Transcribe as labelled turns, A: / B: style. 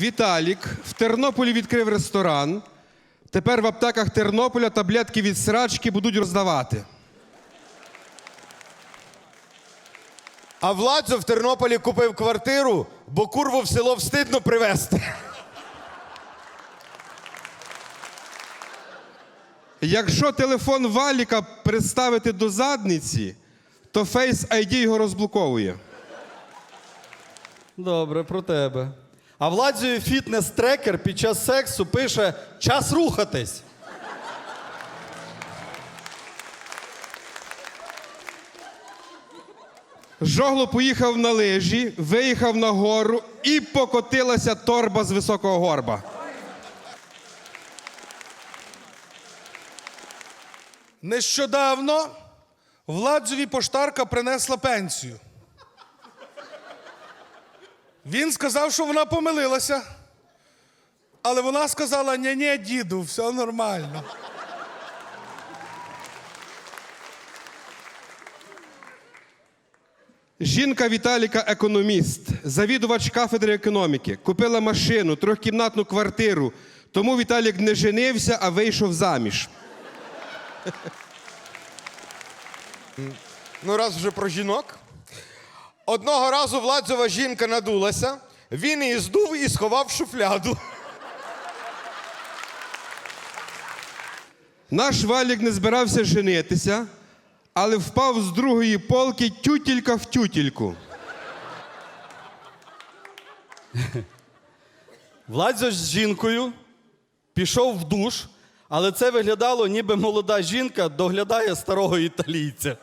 A: Віталік в Тернополі відкрив ресторан. Тепер в аптеках Тернополя таблетки від срачки будуть роздавати.
B: А Владзо в Тернополі купив квартиру, бо курву в село встидно привезти.
A: Якщо телефон Валіка приставити до задниці, то Face ID його розблоковує.
C: Добре, про тебе. А Владзію фітнес-трекер під час сексу пише час рухатись.
A: Жогло поїхав на лижі, виїхав на гору і покотилася торба з високого горба.
D: Нещодавно Владзові поштарка принесла пенсію. Він сказав, що вона помилилася. Але вона сказала: ні ні діду, все нормально.
A: Жінка Віталіка економіст, завідувач кафедри економіки, купила машину, трьохкімнатну квартиру. Тому Віталік не женився, а вийшов заміж.
B: Ну, раз вже про жінок. Одного разу Владзова жінка надулася, він її здув і сховав в шуфляду.
A: Наш Валік не збирався женитися, але впав з другої полки тютілька в тютільку.
C: Владзо з жінкою пішов в душ, але це виглядало, ніби молода жінка доглядає старого італійця.